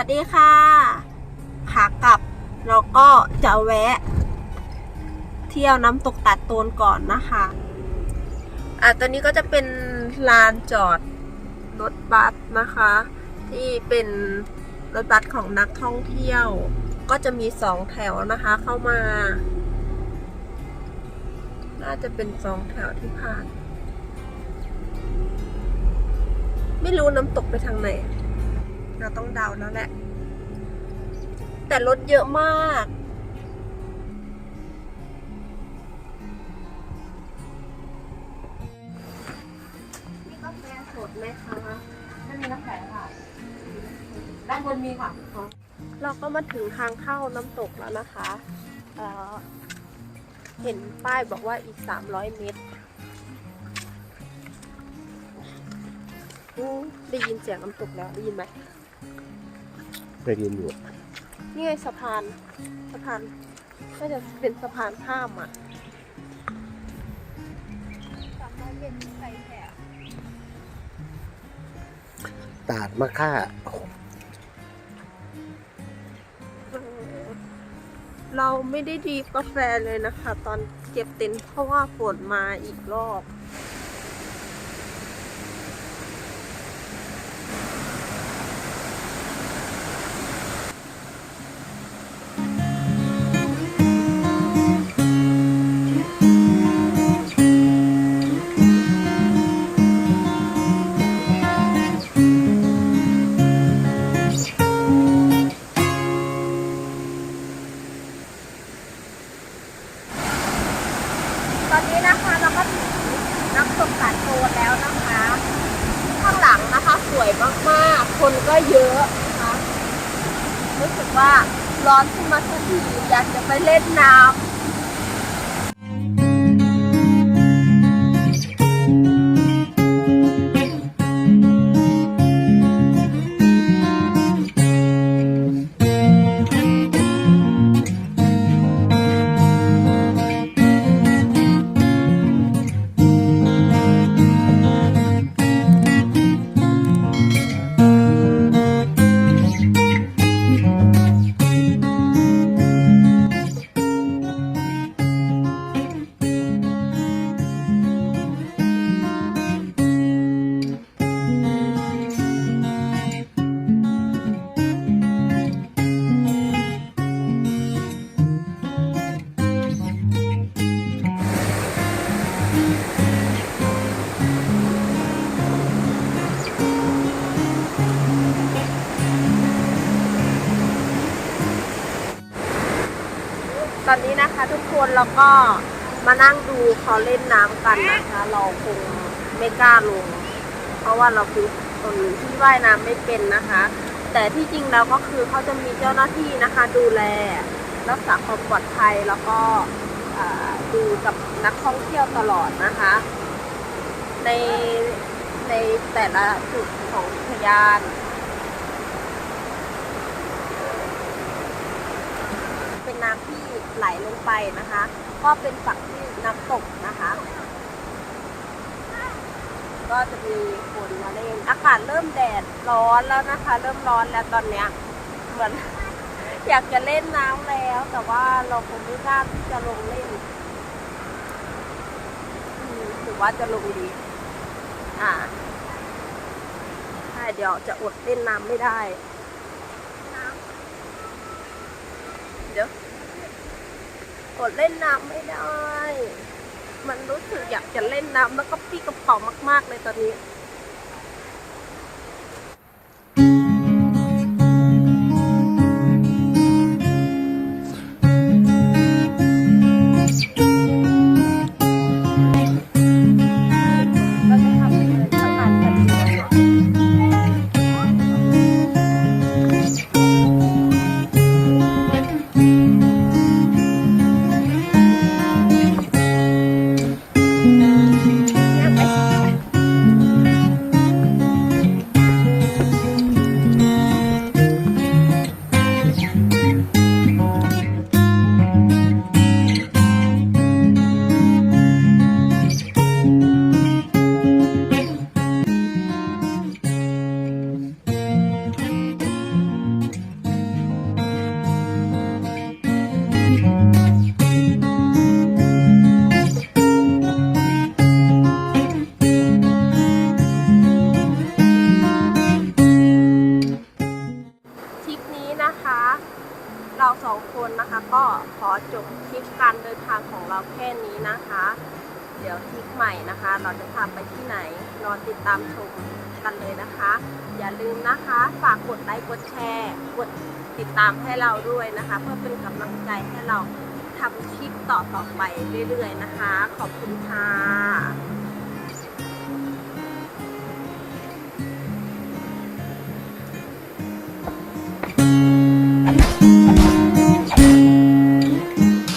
สวัสดีค่ะขากลับเราก็จะแวะ เที่ยวน้ำตกตัดโตนก่อนนะคะอะตอนนี้ก็จะเป็นลานจอดรถบัสนะคะ ที่เป็นรถบัสของนักท่องเที่ยว ก็จะมีสองแถวนะคะ เข้ามา น่าจะเป็นสองแถวที่ผ่าน ไม่รู้น้ำตกไปทางไหน เราต้องเดาแล้วแหละ แต่รถเยอะมาก นี่กาแฟสดไหมคะไม่มีน้ำแข็งค่ะ ด้านบนมีค่ะ เราก็มาถึงทางเข้าน้ำตกแล้วนะคะเอ่อเห็นป้ายบอกว่าอีก 300 เมตรอู้ได้ยินเสียงน้ำตกแล้วได้ยินไหม ได้ยินอยู่ นี่ไงสะพานสะพานน่าจะเป็นสะพานข้ามอะตาดมะค่าเราไม่ได้ดีกาแฟเลยนะคะ ตอนเก็บเต็นท์เพราะว่าฝนมาอีกรอบาดโซนแล้วนะคะ ข้างหลังนะคะสวยมากๆ คนก็เยอะนะคะรู้สึกว่าร้อนขึ้นมาทุกทีอยากจะไปเล่นน้ำ ตอนนี้นะคะทุกคนเราก็มานั่งดูเขาเล่นน้ำกันนะคะ เราคงไม่กล้าลง เพราะว่าเราคือคนที่ว่ายน้ำไม่เป็นนะคะ แต่ที่จริงแล้วก็คือเขาจะมีเจ้าหน้าที่นะคะ ดูแลรักษาความปลอดภัยแล้วก็ดูกับนักท่องเที่ยวตลอดนะคะ ในในแต่ละจุดของอุทยานน้ำที่ ไหลลงไปนะคะ ก็เป็นฝั่งที่น้ำตกนะคะ ก็จะมีคนมาเล่นอากาศเริ่มแดดร้อนแล้วนะคะ เริ่มร้อนแล้วตอนเนี้ยเหมือน อยากจะเล่นน้ำแล้ว แต่ว่าเราคงไม่กล้าที่จะลงเล่นหรือว่าจะลงดี อ่าใช่เดี๋ยวจะอดเล่นน้ำไม่ได้ เดี๋ยว กดเล่นน้ำไม่ได้ มันรู้สึกอยากจะเล่นน้ำแล้วก็ปี้กระเป๋ามาก ๆ เลยตอนนี้ คนนะคะก็ขอจบคลิปการเดินทางของเราแค่นี้นะคะ เดี๋ยวคลิปใหม่นะคะ เราจะพาไปที่ไหนรอติดตามชมกันเลยนะคะ อย่าลืมนะคะฝากกดไลค์กดแชร์กดติดตามให้เราด้วยนะคะ เพื่อเป็นกำลังใจให้เราทำคลิปต่อต่อไปเรื่อยๆนะคะ ขอบคุณค่ะ